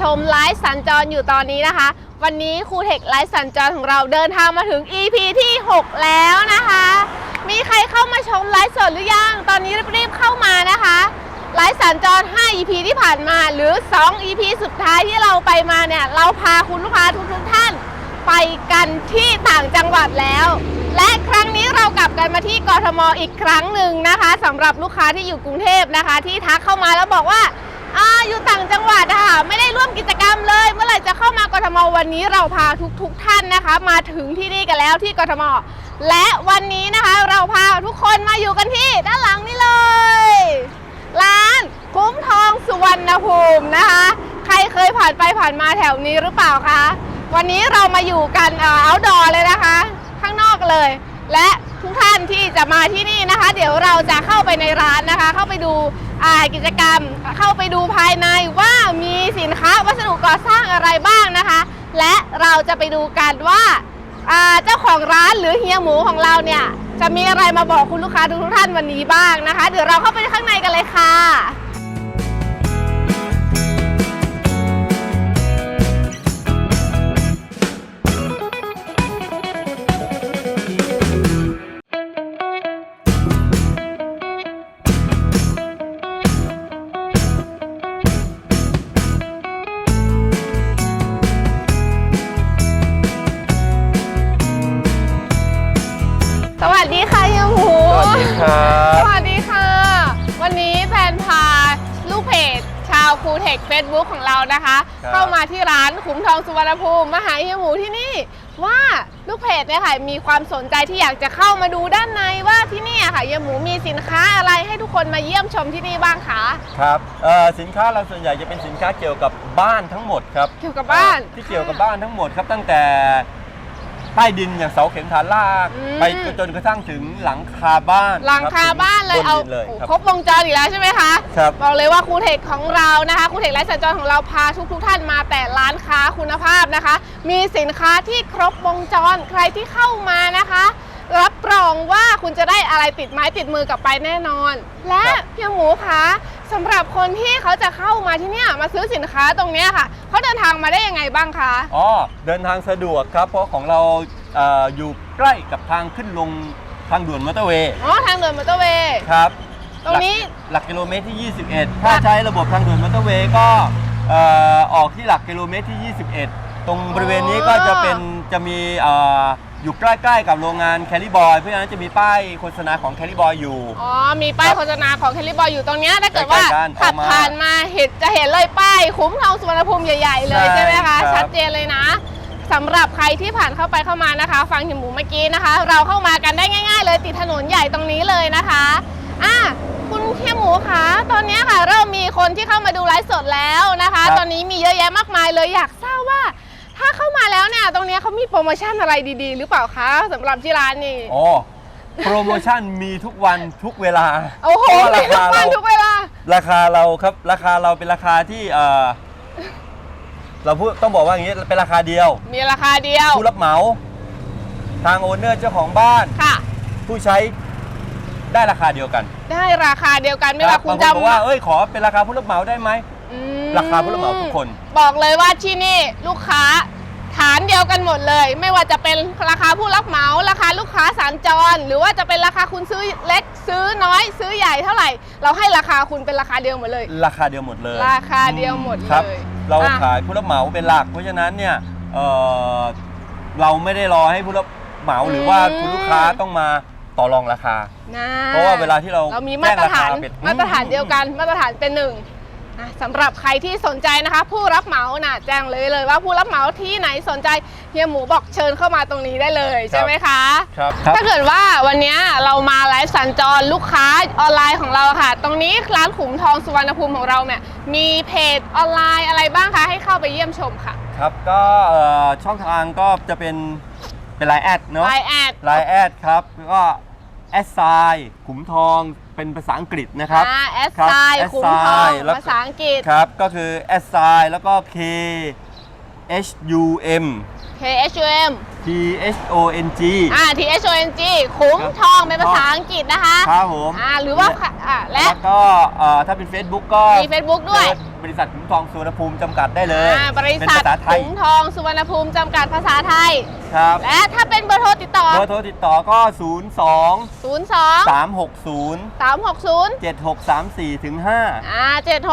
ชมไลฟ์สัญจรอยู่ตอนนี้นะคะ วันนี้ครูเทคไลฟ์สัญจรของเราเดินทางมาถึง EP ที่ 6 แล้วนะคะ มีใครเข้ามาชมไลฟ์สดหรือยัง ตอนนี้รีบๆเข้ามานะคะไลฟ์สัญจร 5 EP ที่ผ่านมาหรือ 2 EP สุดท้ายที่เราไปมาเนี่ย เราพาคุณลูกค้าทุกๆท่าน ไปกันที่ต่างจังหวัดแล้ว และครั้งนี้เรากลับกันมาที่กรทมอีกครั้งหนึ่งนะคะสำหรับลูกค้าที่อยู่กรุงเทพนะคะ ที่ทักเข้ามาแล้วบอกว่า อาอยู่ต่างจังหวัดอะค่ะไม่ได้ร่วมกิจกรรมเลย เมื่อไหร่จะเข้ามากทมวันนี้เราพาทุกๆทท่านนะคะ มาถึงที่นี่กันแล้วที่กทม และวันนี้นะคะเราพาทุกคนมาอยู่กันที่ด้านหลังนี่เลย ร้านคุ้มทองสุวรรณภูมินะคะ ใครเคยผ่านไปผ่านมาแถวนี้หรือเปล่าคะวันนี้เรามาอยู่กันเอ่อเลยนะคะ ข้างนอกเลย และทุกท่านที่จะมาที่นี่นะคะ เดี๋ยวเราจะเข้าไปในร้านนะคะ เข้าไปดู อ่ากิจกรรมเข้าไปดูภายในว่ามีสินค้าวัสดุก่อสร้างอะไรบ้างนะคะ และเราจะไปดูกันว่าเจ้าของร้านหรือเฮียหมูของเราเนี่ย จะมีอะไรมาบอกคุณลูกค้าทุกท่านวันนี้บ้างนะคะ เดี๋ยวเราเข้าไปข้างในกันเลยค่ะาวครูเทคเฟซบุ๊กของเรานะคะ ครับเข้ามาที่ร้านขุมทองสุวรรณภูมิมาหาเฮียหมูที่นี่ ว่าลูกเพจเนี่ยค่ะมีความสนใจที่อยากจะเข้ามาดูด้านในว่าที่นี่อะค่ะเฮียหมูมีสินค้าอะไรให้ทุกคนมาเยี่ยมชมที่นี่บ้างคะ ครับเอ่อสินค้าเราส่วนใหญ่จะเป็นสินค้าเกี่ยวกับบ้านทั้งหมดครับเกี่ยวกับบ้านเอ่อที่เกี่ยวกับบ้านทั้งหมดครับตั้งแต่ ใต้ดินอย่างเสาเข็มฐานราก อืม ไปจนกระทั่งถึงหลังคาบ้านหลังคาบ้านเลยบเอาดินเลยโอ้ครับครบวงจรอีกแล้วใช่ไหมคะ ครับ บอกเลยว่าครูเทคของเรานะคะครูเทคไลฟ์สัญจรของเราพาทุกทท่านมาแต่ร้านค้าคุณภาพนะคะ มีสินค้าที่ครบวงจรใครที่เข้ามานะคะ รับรองว่าคุณจะได้อะไรติดไม้ติดมือกลับไปแน่นอน และเพียงหมูคะ สำหรับคนที่เขาจะเข้ามาที่เนี่ยมาซื้อสินค้าตรงเนี้ยค่ะ เขาเดินทางมาได้ยังไงบ้างคะ อ๋อเดินทางสะดวกครับ เพราะของเราเอ่ออยู่ใกล้กับทางขึ้นลงทางด่วนมอเตอร์เวย์อ๋อทางเดินมอเตอร์เวย์ ครับตรงนี้ หลักหลักกิโลเมตรที่ 21 ถ้าใช้ระบบทางด่วนมอเตอร์เวย์ก็เอ่อออกที่หลักกิโลเมตรที่ 21 ตรงบริเวณนี้ก็จะเป็นจะมีเอ่ออยู่ใกล้ๆกับโรงงานแคลิบอยเพราะฉะนั้นจะมีป้ายโฆษณาของแคลิบอยอยู่ อ๋อ มีป้ายโฆษณาของแคลิบอยอยู่ตรงเนี้ยถ้าเกิดว่าใกล้ๆกันขับออกมาผ่านมาเห็นจะเห็นเลยป้ายคุ้มทองสุวรรณภูมิใหญ่ๆเลยใช่ใช่ไหมคะครับชัดเจนเลยนะสำหรับใครที่ผ่านเข้าไปเข้ามานะคะ ฟังหิมหมูเมื่อกี้นะคะ เราเข้ามากันได้ง่าย ๆ เลยติดถนนใหญ่ตรงนี้เลยนะคะอะคุณเฮียหมูคะตอนเนี้ยค่ะเริ่มมีคนที่เข้ามาดูไลฟ์สดแล้วนะคะ ครับ ตอนนี้มีเยอะแยะมากมายเลยอยากทราบว่าถ้าเข้ามาแล้วเนี่ย ตรงเนี้ยเขามีโปรโมชั่นอะไรดีๆ หรือเปล่าคะสำหรับที่ร้านนี่ อ๋อโปรโมชั่นมีทุกวันทุกเวลาโอ้โหเพราะมีว่าทุกวันทุกเวลา ราคาเราครับราคาเราเป็นราคาที่เอ่อเราพูดต้องบอกว่าอย่างนี้เป็นราคาเดียว มีราคาเดียว ผู้รับเหมา ทางโอนเนอร์เจ้าของบ้าน ค่ะ ผู้ใช้ได้ราคาเดียวกันได้ราคาเดียวกันไม่รัว่าบคุณบางจะนบอกว่าเอ้ยขอเป็นราคาผู้รับเหมาได้ไหม อืมราคาผู้รับเหมาทุกคน บอกเลยว่าที่นี่ลูกค้า ฐานเดียวกันหมดเลย ไม่ว่าจะเป็นราคาผู้รับเหมาราคาลูกค้าสัญจร หรือว่าจะเป็นราคาคุณซื้อเล็กซื้อน้อย ซื้อใหญ่เท่าไหร่ เราให้ราคาคุณเป็นราคาเดียวหมดเลย ราคาเดียวหมดเลยราคาเดียวหมดครับเลยเราอะ ขายผู้รับเหมาเป็นหลัก เพราะฉะนั้นเนี่ยเอ่อเราไม่ได้รอให้ผู้รับเหมาหรือว่าคุณลูกค้าต้องมาต่อรองราคา นะเพราะว่าเวลาที่เราเรามีมาตรฐานแจ้งราคาเป็นมาตรฐานเดียวกันมาตรฐานเป็นหนึ่งอะ สำหรับใครที่สนใจนะคะ ผู้รับเหมาน่ะแจ้งเลยเลยว่าผู้รับเหมาที่ไหนสนใจเฮียหมูบอกเชิญเข้ามาตรงนี้ได้เลยใช่ไหมคะครับครับถ้าเกิดว่าวันเนี้ยเรามาไลฟ์สัญจรลูกค้าออนไลน์ของเราค่ะ ตรงนี้ร้านขุมทองสุวรรณภูมิของเราเนี่ยมีเพจออนไลน์อะไรบ้างคะให้เข้าไปเยี่ยมชมค่ะ ครับก็เอ่อช่องทางก็จะเป็นเป็นไลน์แอดเนาะไลน์แอดไลน์แอดครับแล้วก็แอดไซน์ขุมทอง เป็นภาษาอังกฤษนะครับอ่าแอดครับไซน์แอดขุมไซทองน์แล้วภาษาอังกฤษ ครับ ก็คือแอดไซน์แล้วก็ K H U M K H U M T H O N G อ่า T H O N G คุ้มครับทองเป็นภาษาอังกฤษนะคะ ครับผม อ่า หรือว่าค่ะอ่า และ แล้วก็ เอ่อ ถ้าเป็น Facebook ก็ มี Facebook ด้วยเสิร์ช บริษัทขุมทองสุวรรณภูมิจำกัดได้เลย อ่าบริเป็นษัทภาษาไทยขุมทองสุวรรณภูมิจำกัดภาษาไทย ครับและถ้าเป็นเบอร์โทรติดต่อ เบอร์โทรติดต่อก็ 0 2 02 3 6 0 360 7 6 3 4ถึง5 อ่า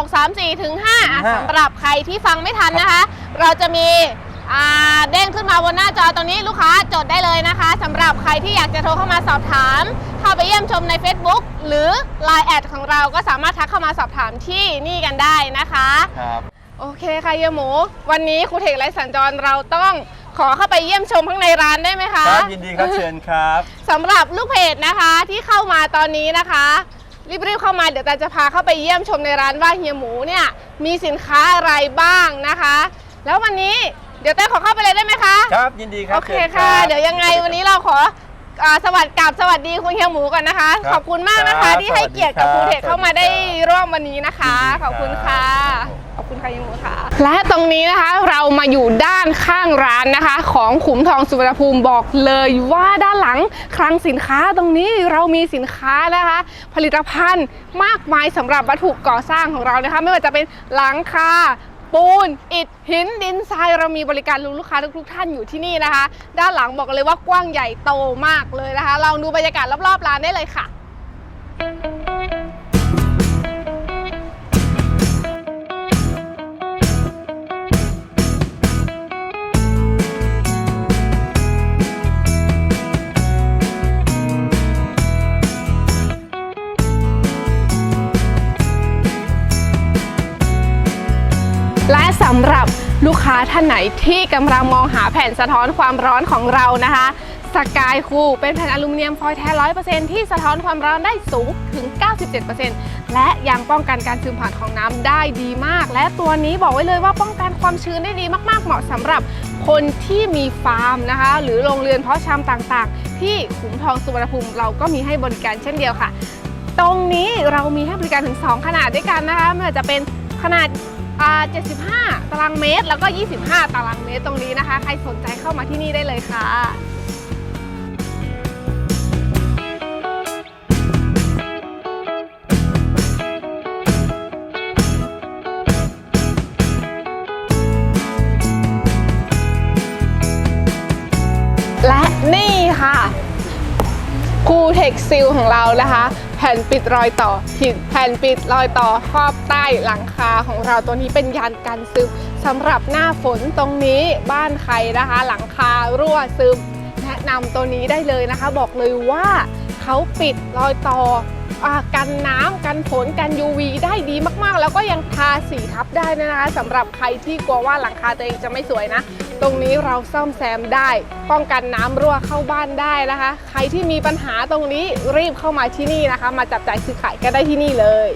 7634ถึง5อะห้า สำหรับใครที่ฟังไม่ทันนะคะ เราจะมีอ่าเด้งขึ้นมาบนหน้าจอตรงนี้ลูกค้าจดได้เลยนะคะสำหรับใครที่อยากจะโทรเข้ามาสอบถาม เข้าไปเยี่ยมชมใน Facebook หรือ Line แอดของเราก็สามารถทักเข้ามาสอบถามที่นี่กันได้นะคะ ครับโอเคค่ะเฮียหมู วันนี้ครูเทคไลฟ์สัญจรเราต้องขอเข้าไปเยี่ยมชมข้างในร้านได้ไหมคะครับยินดีครับเชิญครับสำหรับลูกเพจนะคะที่เข้ามาตอนนี้นะคะรีบๆเข้ามาเดี๋ยวตาจะพาเข้าไปเยี่ยมชมในร้านว่าเฮียหมูเนี่ยมีสินค้าอะไรบ้างนะคะ แล้ววันนี้เดี๋ยวเต้ขอเข้าไปเลยได้ไหมคะ ครับยินดีครับโอเคชิญค่ะ รับ เดี๋ยวยังไงวันนี้เราขอ อ่าสวัสดีกับสวัสดีคุณเฮียหมูก่อนนะคะ ครับขอบคุณมากนะคะครับที่ให้เกียรติกับสควัรูสดีเทคครับเข้ามาได้ร่วมวันนี้นะคะยินดีขอบคุณค่ะ ครับ ขอบคุณค่ะเฮียหมูค่ะ และตรงนี้นะคะเรามาอยู่ด้านข้างร้านนะคะ ของขุมทองสุวรรณภูมิบอกเลยว่าด้านหลังคลังสินค้าตรงนี้เรามีสินค้านะคะ ผลิตภัณฑ์มากมายสำหรับวัตถุก่อสร้างของเรานะคะ ไม่ว่าจะเป็นหลังคา ปูน อิฐ หิน ดินทราย เรามีบริการลูกค้าทุกๆท่านอยู่ที่นี่นะคะ ด้านหลังบอกเลยว่ากว้างใหญ่โตมากเลยนะคะ ลองดูบรรยากาศรอบๆร้านได้เลยค่ะ สำหรับลูกค้าท่านไหนที่กำลังมองหาแผ่นสะท้อนความร้อนของเรานะคะสกายคูเป็นแผ่นอลูมิเนียมฟอยล์แท้ร้อยเปอร์เซ็นที่สะท้อนความร้อนได้สูงถึง 97%และยังป้องกันการซึมผ่านของน้ำได้ดีมาก และตัวนี้บอกไว้เลยว่าป้องกันความชื้นได้ดีมาก ๆ เหมาะสำหรับคนที่มีฟาร์มนะคะ หรือโรงเรือนเพาะชำต่างๆ ที่ขุมทองสุวรรณภูมิเราก็มีให้บริการเช่นเดียวค่ะ ตรงนี้เรามีให้บริการถึง 2 ขนาดด้วยกันนะคะไม่ว่าจะเป็นขนาด อ่า75 ตารางเมตร แล้วก็ 25 ตารางเมตรตรงนี้นะคะ ใครสนใจเข้ามาที่นี่ได้เลยค่ะและนี่ค่ะคูเทคซิลของเรานะคะ แผ่นปิดรอยต่อผิดแผ่นปิดรอยต่อครอบใต้หลังคาของเราตัวนี้เป็นยานกันซึมสำหรับหน้าฝนตรงนี้บ้านใครนะคะ หลังคารั่วซึมแนะนำตัวนี้ได้เลยนะคะ บอกเลยว่าเขาปิดรอยต่ออากันน้ำกันฝนกัน UV ได้ดีมากๆ แล้วก็ยังทาสีทับได้นะคะสำหรับใครที่กลัวว่าหลังคาตัวเองจะไม่สวยนะ ตรงนี้เราซ่อมแซมได้ ป้องกันน้ำรั่วเข้าบ้านได้นะคะ ใครที่มีปัญหาตรงนี้รีบเข้ามาที่นี่นะคะ มาจับจ่ายซื้อขายกันได้ที่นี่เลย